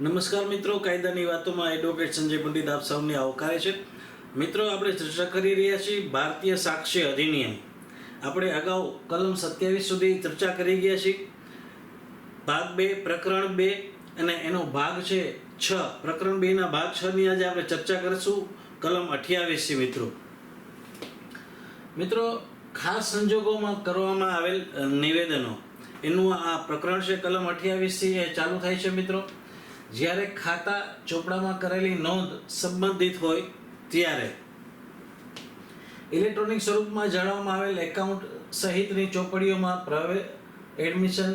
નમસ્કાર મિત્રો, કાયદાની વાતોમાં એડવોકેટ સંજય પંડિત આપ સૌને આવકારે છે. મિત્રો, આપણે ચર્ચા કરી રહ્યા છીએ ભારતીય સાક્ષી અધિનિયમ. આપણે અગાઉ કલમ સત્યાવીસ સુધી ચર્ચા કરી ગયા છીએ. ભાગ બે, પ્રકરણ બે અને એનો ભાગ છે છ. પ્રકરણ બે ના ભાગ છ ની આજે આપણે ચર્ચા કરીશું. કલમ અઠ્યાવીસ છે મિત્રો. મિત્રો, ખાસ સંજોગોમાં કરવામાં આવેલ નિવેદનો. એનું આ પ્રકરણ છે કલમ અઠ્યાવીસથી એ ચાલુ થાય છે મિત્રો. જ્યારે ખાતા ચોપડામાં કરેલી નોંધ સંબંધિત હોય ત્યારે ઇલેક્ટ્રોનિક સ્વરૂપમાં જાળવવામાં આવેલ એકાઉન્ટ સહિતની ચોપડીઓમાં પ્રવેશ એડમિશન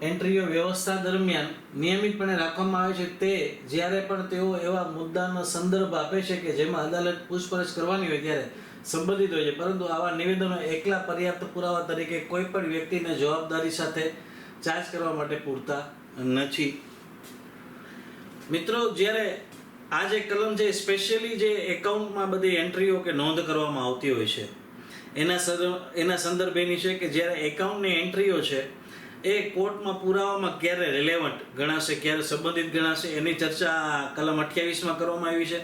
એન્ટ્રીઓ વ્યવસ્થા દરમિયાન નિયમિતપણે રાખવામાં આવે છે તે જ્યારે પણ તેઓ એવા મુદ્દાનો સંદર્ભ આપે છે કે જેમાં અદાલત પૂછપરછ કરવાની હોય ત્યારે સંબંધિત હોય છે. પરંતુ આવા નિવેદનો એકલા પર્યાપ્ત પુરાવા તરીકે કોઈ પણ વ્યક્તિને જવાબદારી સાથે ચાર્જ કરવા માટે પૂરતા નથી. મિત્રો, જ્યારે આ જે કલમ છે સ્પેશિયલી જે એકાઉન્ટમાં બધી એન્ટ્રીઓ કે નોંધ કરવામાં આવતી હોય છે, એના એના સંદર્ભેની છે કે જ્યારે એકાઉન્ટની એન્ટ્રીઓ છે, એ કોર્ટમાં પુરાવામાં ક્યારે રિલેવન્ટ ગણાશે, ક્યારે સંબંધિત ગણાશે, એની ચર્ચા કલમ અઠ્યાવીસમાં કરવામાં આવી છે.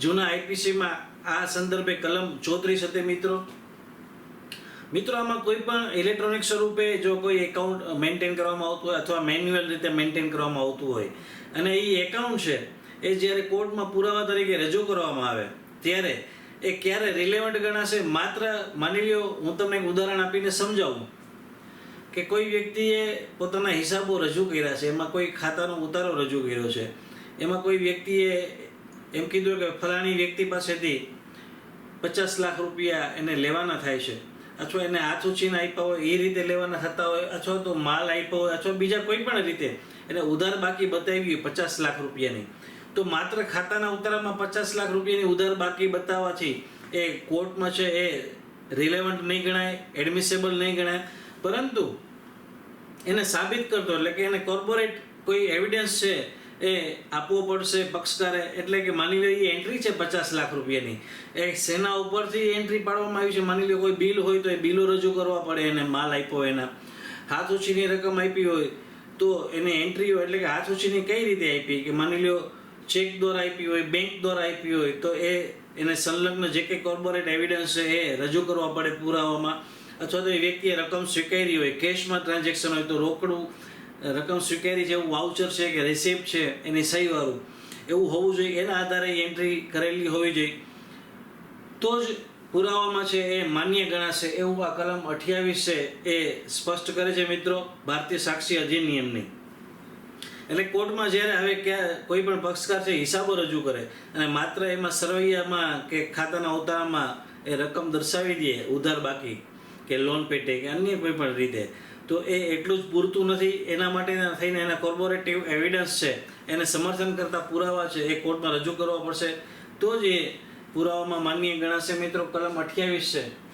જૂના આઈપીસીમાં આ સંદર્ભે કલમ ચોત્રીસ હતી મિત્રો. મિત્રો, આમાં કોઈ પણ ઇલેક્ટ્રોનિક સ્વરૂપે જો કોઈ એકાઉન્ટ મેન્ટેન કરવામાં આવતું હોય અથવા મેન્યુઅલ રીતે મેન્ટેન કરવામાં આવતું હોય, અને એ એકાઉન્ટ છે, એ જ્યારે કોર્ટમાં પુરાવા તરીકે રજૂ કરવામાં આવે, ત્યારે એ ક્યારે રિલેવન્ટ ગણાશે માત્ર માની લ્યો, હું તમને એક ઉદાહરણ આપીને સમજાવું, કે કોઈ વ્યક્તિએ પોતાના હિસાબો રજૂ કર્યા છે, એમાં કોઈ ખાતાનો ઉતારો રજૂ કર્યો છે, એમાં કોઈ વ્યક્તિએ એમ કીધું કે ફલાણી વ્યક્તિ પાસેથી પચાસ લાખ રૂપિયા એને લેવાના થાય છે અથવા એને હાથ ઉછીને આપ્યા હોય, એ રીતે લેવાના થતા હોય, અથવા તો માલ આપ્યો હોય, અથવા બીજા કોઈ પણ રીતે એને ઉધાર બાકી બતાવી હોય પચાસ લાખ રૂપિયાની. તો માત્ર ખાતાના ઉતારામાં પચાસ લાખ રૂપિયાની ઉધાર બાકી બતાવવાથી એ કોર્ટમાં છે, એ રિલેવન્ટ નહીં ગણાય, એડમિસેબલ નહીં ગણાય. પરંતુ એને સાબિત કરતો, એટલે કે એને કોર્પોરેટ કોઈ એવિડન્સ છે એ આપવો પડશે પક્ષકારે. એટલે કે માની લો એ એન્ટ્રી છે પચાસ લાખ રૂપિયાની. એ સેના ઉપરથી એન્ટ્રી પાડવામાં આવી છે. માની લો કોઈ બિલ હોય તો એ બિલો રજૂ કરવા પડે એને માલ આપ્યો એના. હાથ ઉછીની રકમ આપી હોય તો એને એન્ટ્રીઓ એટલે કે હાથ ઉછીની કઈ રીતે આપી? કે માની લો ચેક દ્વારા આપી હોય બેંક દ્વારા આપી હોય, તો એ એને સંલગ્ન જે કંઈ કોર્પોરેટ એવિડન્સ છે એ રજૂ કરવા પડે પુરાવામાં. અથવા તો એ વ્યક્તિએ રકમ સ્વીકારી હોય કેશમાં ટ્રાન્ઝેક્શન હોય તો રોકડું રકમ સ્વીકારી છે, એવું વાઉચર છે કે રિસેપ્ટ છે, એની સહીવાળું. એવું હોવું જોઈએ, એના આધારે એન્ટ્રી કરેલી હોવી જોઈએ. તો જ પુરાવામાં છે, એ માન્ય ગણાશે. એવું આ કલમ અઠ્યાવીસ છે, એ સ્પષ્ટ કરે છે મિત્રો, ભારતીય સાક્ષી અધિનિયમની. એટલે કોર્ટમાં જ્યારે હવે ક્યાં, કોઈ પણ પક્ષકાર છે, હિસાબો રજૂ કરે અને માત્ર એમાં સરવૈયામાં કે ખાતાના ઉતારામાં એ રકમ દર્શાવી દે, ઉધાર બાકી, કે લોન પેટે કે અન્ય કોઈ પણ રીતે. તો એ એટલું જ પૂરતું નથી. એના માટે થઈને એના કોર્પોરેટિવ એવિડન્સ છે. એને સમર્થન કરતા પુરાવા છે. એ કોર્ટમાં રજૂ કરવા પડશે. તો જ એ પુરાવામાં માન્ય ગણાશે મિત્રો. કલમ અઠ્યાવીસ છે.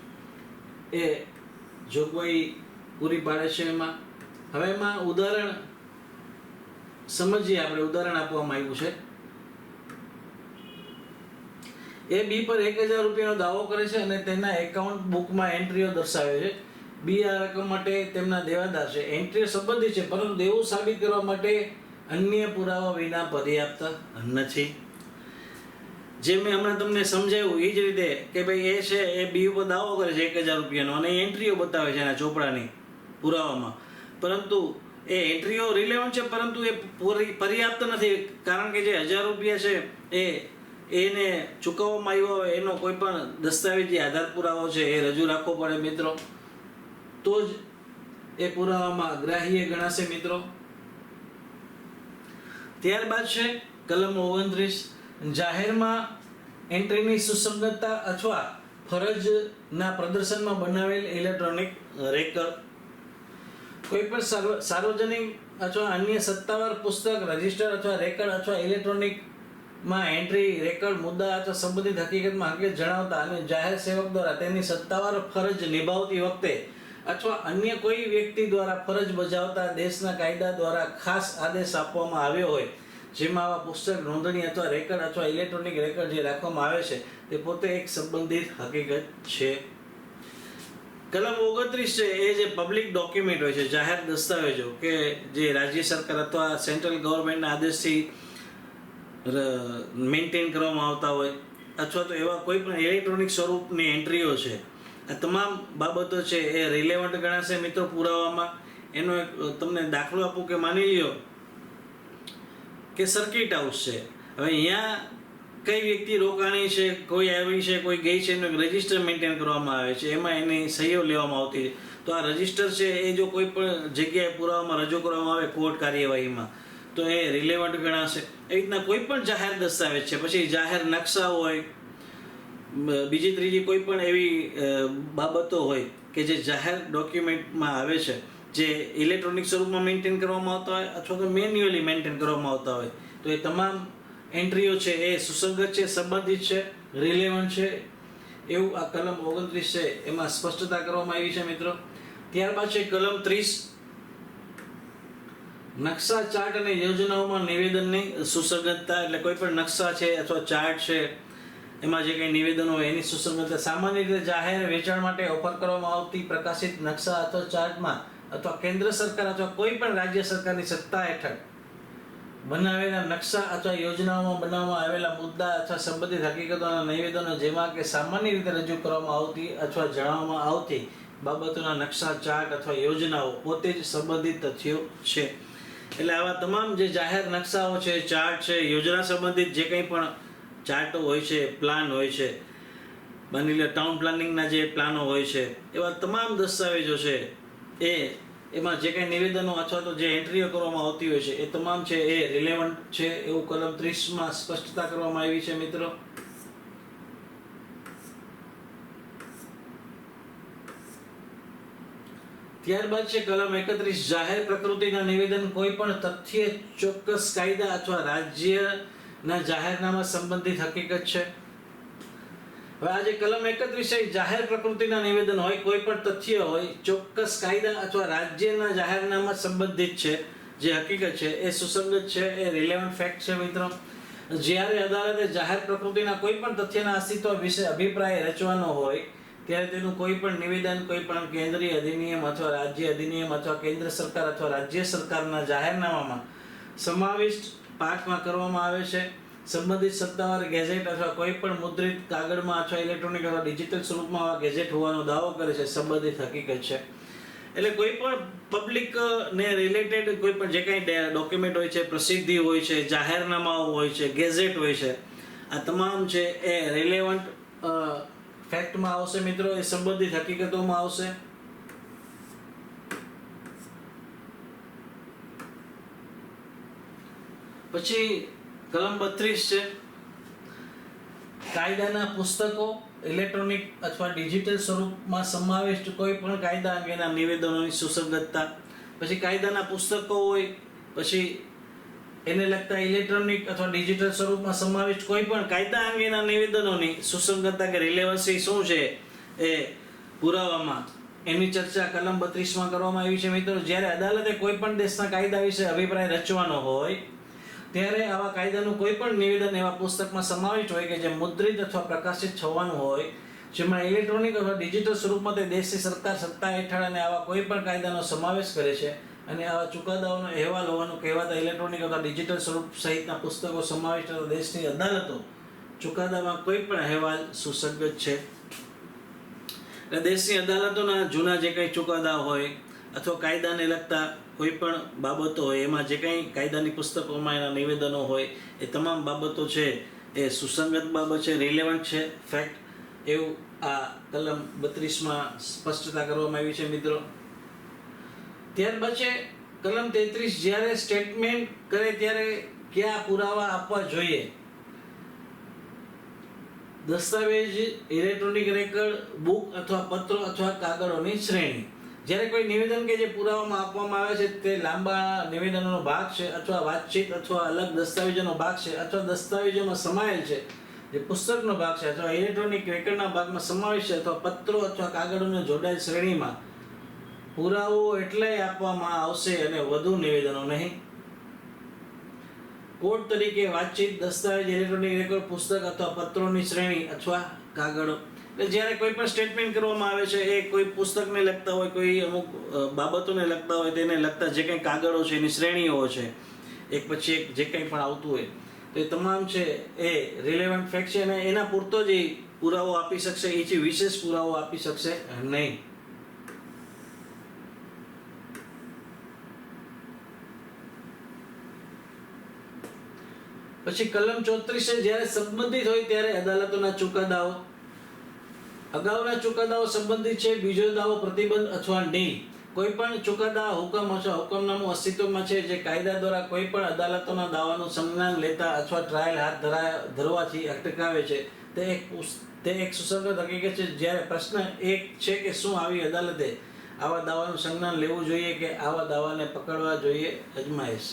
એ જોગવાઈ પૂરી પાડે છે એમાં. હવે એમાં ઉદાહરણ સમજીએ આપણે. ઉદાહરણ આપવામાં આવ્યું છે. એ બી પર એક હજાર રૂપિયાનો દાવો કરે છે અને તેના એકાઉન્ટ બુકમાં એન્ટ્રીઓ દર્શાવે છે. બી આ રકમ માટે તેમના દેવાદાર છે. એન્ટ્રીઓ સંબંધિત છે, પરંતુ દેવું સાબિત કરવા માટે અન્ય પુરાવા વિના પર્યાપ્ત નથી. જે મેં હમણાં તમને સમજાવ્યું એ જ રીતે કે ભાઈ એ છે, એ બી ઉપર દાવો કરે છે એક હજાર રૂપિયાનો અને એન્ટ્રીઓ બતાવે છે એના ચોપડાની પુરાવામાં. પરંતુ એ એન્ટ્રીઓ રિલેવન્ટ છે, પરંતુ એ પૂરી પર્યાપ્ત નથી, કારણ કે જે હજાર રૂપિયા છે, એ એને ચૂકવવામાં આવ્યો હોય, એનો કોઈ પણ દસ્તાવેજી આધાર પુરાવો છે, એ રજૂ રાખવો પડે મિત્રો. તો જ એ પુરાવામાં ગ્રાહ્ય ગણાશે મિત્રો. ત્યારબાદ છે કલમ ઓગણત્રીસ. જાહેરમાં એન્ટ્રીની સુસંગતતા અથવા ફરજના પ્રદર્શનમાં બનાવેલ ઇલેક્ટ્રોનિક રેકર્ડ કોઈ પણ સાર્વજનિક અથવા અન્ય સત્તાવાર પુસ્તક, રજિસ્ટર અથવા રેકર્ડ અથવા ઇલેક્ટ્રોનિકમાં એન્ટ્રી રેકર્ડ, મુદ્દા અથવા સંબંધિત હકીકતમાં હકીકત જણાવતા અને જાહેર સેવક દ્વારા તેની સત્તાવાર ફરજ નિભાવતી વખતે અથવા અન્ય કોઈ વ્યક્તિ દ્વારા ફરજ બજાવતા દેશના કાયદા દ્વારા ખાસ આદેશ આપવામાં આવ્યો હોય, જેમાં આવા પુસ્તક, નોંધણી અથવા રેકર્ડ અથવા ઇલેક્ટ્રોનિક રેકર્ડ જે રાખવામાં આવે છે, તે પોતે એક સંબંધિત હકીકત છે. કલમ ઓગણત્રીસ છે, એ જે પબ્લિક ડોક્યુમેન્ટ હોય છે, જાહેર દસ્તાવેજો કે જે રાજ્ય સરકાર અથવા સેન્ટ્રલ ગવર્મેન્ટના આદેશથી મેન્ટેન કરવામાં આવતા હોય, અથવા તો એવા કોઈ પણ ઇલેક્ટ્રોનિક સ્વરૂપની એન્ટ્રીઓ છે આ તમામ બાબતો છે એ રિલેવન્ટ ગણાશે મિત્રો પુરાવામાં. એનો એક તમને દાખલો આપું કે માની લ્યો કે સર્કિટ હાઉસ છે. હવે અહીંયા કઈ વ્યક્તિ રોકાણી છે, કોઈ આવી છે, કોઈ ગઈ છે, એનું રજિસ્ટર મેન્ટેન કરવામાં આવે છે. એમાં એની સહીઓ લેવામાં આવતી તો આ રજિસ્ટર છે એ જો કોઈ પણ જગ્યાએ પુરાવામાં રજૂ કરવામાં આવે કોર્ટ કાર્યવાહીમાં, તો એ રિલેવન્ટ ગણાશે. એ રીતના કોઈ પણ જાહેર દસ્તાવેજ છે. પછી જાહેર નકશા હોય બીજી ત્રીજી કોઈ પણ એવી બાબતો હોય કે જે જાહેર ડોક્યુમેન્ટમાં આવે છે, જે ઇલેક્ટ્રોનિક સ્વરૂપમાં મેન્ટેન કરવામાં આવતા હોય અથવા તો મેન્યુઅલી મેન્ટેન કરવામાં આવતા હોય, તો એ તમામ એન્ટ્રીઓ છે એ સુસંગત છે, સંબંધિત છે રિલેવન્ટ છે, એવું આ કલમ ઓગણત્રીસ છે, એમાં સ્પષ્ટતા કરવામાં આવી છે મિત્રો. ત્યારબાદ છે કલમ ત્રીસ. નકશા ચાર્ટ અને યોજનાઓમાં નિવેદનની સુસંગતતા, એટલે કોઈ પણ નકશા છે અથવા ચાર્ટ છે એમાં જે કંઈ નિવેદનો હોય એની સુસંગતતા સામાન્ય રીતે જાહેર વેચાણ માટે ઓફર કરવામાં આવતી પ્રકાશિત નકશા અથવા ચાર્ટમાં અથવા કેન્દ્ર સરકાર અથવા કોઈ પણ રાજ્ય સરકારની સત્તા હેઠળ બનાવેલા નકશા અથવા યોજનાઓમાં બનાવવામાં આવેલા મુદ્દા અથવા સંબંધિત હકીકતોના નિવેદનો જેમાં કે સામાન્ય રીતે રજૂ કરવામાં આવતી અથવા જણાવવામાં આવતી બાબતોના નકશા, ચાર્ટ અથવા યોજનાઓ પોતે જ સંબંધિત તથ્યો છે. એટલે આવા તમામ જે જાહેર નકશાઓ છે, ચાર્ટ છે, યોજના સંબંધિત જે કંઈ પણ ચાર્ટો હોય છે પ્લાન હોય છે. માની લે ટાઉન પ્લાનિંગના જે પ્લાનો હોય છે, એવા તમામ દસ્તાવેજો છે. એ, એમાં જે કંઈ નિવેદનો અથવા તો જે એન્ટ્રીઓ કરવામાં આવતી હોય છે, એ તમામ છે, એ રિલેવન્ટ છે એવું કલમ ત્રીસમાં સ્પષ્ટતા કરવામાં આવી છે, મિત્રો. ત્યારબાદ છે કલમ એકત્રીસ, જાહેર પ્રકૃતિના નિવેદન કોઈ પણ તથ્ય, ચોક્કસ કાયદા અથવા રાજ્યના જાહેરનામા સંબંધિત હકીકત છે. હવે આજે કલમ એકત્રીસ જાહેર પ્રકૃતિના નિવેદન હોય, કોઈ પણ તથ્ય હોય, ચોક્કસ કાયદા અથવા રાજ્યના જાહેરનામા સંબંધિત છે, જે હકીકત છે, એ સુસંગત છે, એ રિલેવન્ટ ફેક્ટ છે મિત્રો. જ્યારે અદાલતે જાહેર પ્રકૃતિના કોઈ પણ તથ્યના અસ્તિત્વ વિશે અભિપ્રાય રચવાનો હોય, ત્યારે તેનું કોઈ પણ નિવેદન, કોઈ પણ કેન્દ્રીય અધિનિયમ અથવા રાજ્ય અધિનિયમ અથવા કેન્દ્ર સરકાર અથવા રાજ્ય સરકારના જાહેરનામામાં સમાવિષ્ટ પાઠમાં કરવામાં આવે છે. સંબંધિત સત્તાવાર ગેઝેટ અથવા કોઈ પણ મુદ્રિત કાગળમાં અથવા ઇલેક્ટ્રોનિક અથવા ડિજિટલ સ્વરૂપમાં આવા ગેઝેટ હોવાનો દાવો કરે છે. સંબંધિત હકીકત છે. એટલે કોઈ પણ પબ્લિક ને રિલેટેડ કોઈ પણ જે કાંઈ ડોક્યુમેન્ટ હોય છે, પ્રસિદ્ધિ હોય છે, જાહેરનામાઓ હોય છે ગેઝેટ હોય છે, આ તમામ છે એ રિલેવન્ટ ફેક્ટમાં આવશે મિત્રો. એ સંબંધિત હકીકતોમાં આવશે. પછી કલમ બત્રીસ છે. કાયદાના પુસ્તકો ઇલેક્ટ્રોનિક અથવા ડિજિટલ સ્વરૂપમાં સમાવિષ્ટ કોઈ પણ કાયદા અંગેના નિવેદનોની સુસંગતતા, પછી કાયદાના પુસ્તકો હોય, પછી એને લગતા ઇલેક્ટ્રોનિક અથવા ડિજિટલ સ્વરૂપમાં સમાવિષ્ટ કોઈ પણ કાયદા અંગેના નિવેદનોની સુસંગતતા કે રિલેવન્સી શું છે એ પુરાવામાં એની ચર્ચા કલમ બત્રીસમાં કરવામાં આવી છે. મિત્રો, જ્યારે અદાલતે કોઈ પણ દેશના કાયદા વિશે અભિપ્રાય રચવાનો હોય ત્યારે આવા કાયદાનું કોઈ પણ નિવેદન એવા પુસ્તકમાં સમાવિષ્ટ હોય કે જે મુદ્રિત અથવા પ્રકાશિત થવાનું હોય, જેમાં ઇલેક્ટ્રોનિક અથવા ડિજિટલ સ્વરૂપમાં તે દેશની સરકાર, સત્તા હેઠળ અને આવા કોઈ પણ કાયદાનો સમાવેશ કરે છે અને આવા ચુકાદાઓનો અહેવાલ હોવાનું કહેવાતા ઇલેક્ટ્રોનિક અથવા ડિજિટલ સ્વરૂપ સહિતના પુસ્તકો સમાવિષ્ટ દેશની અદાલતો ચુકાદામાં કોઈ પણ અહેવાલ સુસંગત છે. દેશની અદાલતોના જૂના જે કંઈ ચુકાદા હોય અથવા કાયદાને લગતા કોઈ પણ બાબતો હોય, એમાં જે કંઈ કાયદાની પુસ્તકોમાં એના નિવેદનો હોય, એ તમામ બાબતો છે, એ સુસંગત બાબત છે રિલેવન્ટ છે. ફેક્ટ એવું આ કલમ બત્રીસમાં સ્પષ્ટતા કરવામાં આવી છે, મિત્રો. ત્યારબાદ છે કલમ તેત્રીસ જ્યારે સ્ટેટમેન્ટ કરે ત્યારે કયા પુરાવા આપવા જોઈએ? દસ્તાવેજ ઇલેક્ટ્રોનિક રેકર્ડ બુક અથવા પત્રો અથવા કાગળોની શ્રેણી. જ્યારે કોઈ નિવેદન કે જે પુરાવામાં આપવામાં આવે છે, તે લાંબા નિવેદનોનો ભાગ છે અથવા વાતચીત અથવા અલગ દસ્તાવેજોનો ભાગ છે અથવા દસ્તાવેજોમાં સમાયેલ છે, જે પુસ્તકનો ભાગ છે અથવા ઇલેક્ટ્રોનિક રેકર્ડના ભાગમાં સમાવેશ છે અથવા પત્રો અથવા કાગળોને જોડાયેલ શ્રેણીમાં પુરાવો એટલે આપવામાં આવશે અને વધુ નિવેદનો નહીં. કોડ તરીકે વાતચીત, દસ્તાવેજ ઇલેક્ટ્રોનિક રેકોર્ડ પુસ્તક અથવા પત્રોની શ્રેણી અથવા કાગળો એટલે જ્યારે કોઈ પણ સ્ટેટમેન્ટ કરવામાં આવે છે, એ કોઈ પુસ્તકને લગતા હોય, કોઈ અમુક બાબતોને લગતા હોય, તેને લગતા જે કંઈ કાગળો છે, એની શ્રેણીઓ છે, એક પછી એક જે કંઈ પણ આવતું હોય, તો એ તમામ છે, એ રિલેવન્ટ ફેક્ટ છે અને એના પૂરતો જ પુરાવો આપી શકશે, એ જે વિશેષ પુરાવો આપી શકશે નહીં. પછી કલમ ચોત્રીસે જ્યારે સંબંધિત હોય ત્યારે અદાલતોના ચુકાદાઓ અગાઉના ચુકાદાઓ સંબંધિત છે, બીજો દાવો પ્રતિબંધ અથવા ડીલ. કોઈ પણ ચુકાદા, હુકમ અથવા હુકમનામું અસ્તિત્વમાં છે જે કાયદા દ્વારા કોઈ પણ અદાલતોના દાવાનું સંજ્ઞાન લેતા અથવા ટ્રાયલ હાથ ધરા, ધરવાથી અટકાવે છે. તે એક તે એક સુસંગત હકીકત છે જ્યારે પ્રશ્ન એક છે કે શું આવી અદાલતે આવા દાવાનું સંજ્ઞાન લેવું જોઈએ કે આવા દાવાને પકડવા જોઈએ અજમાયશ.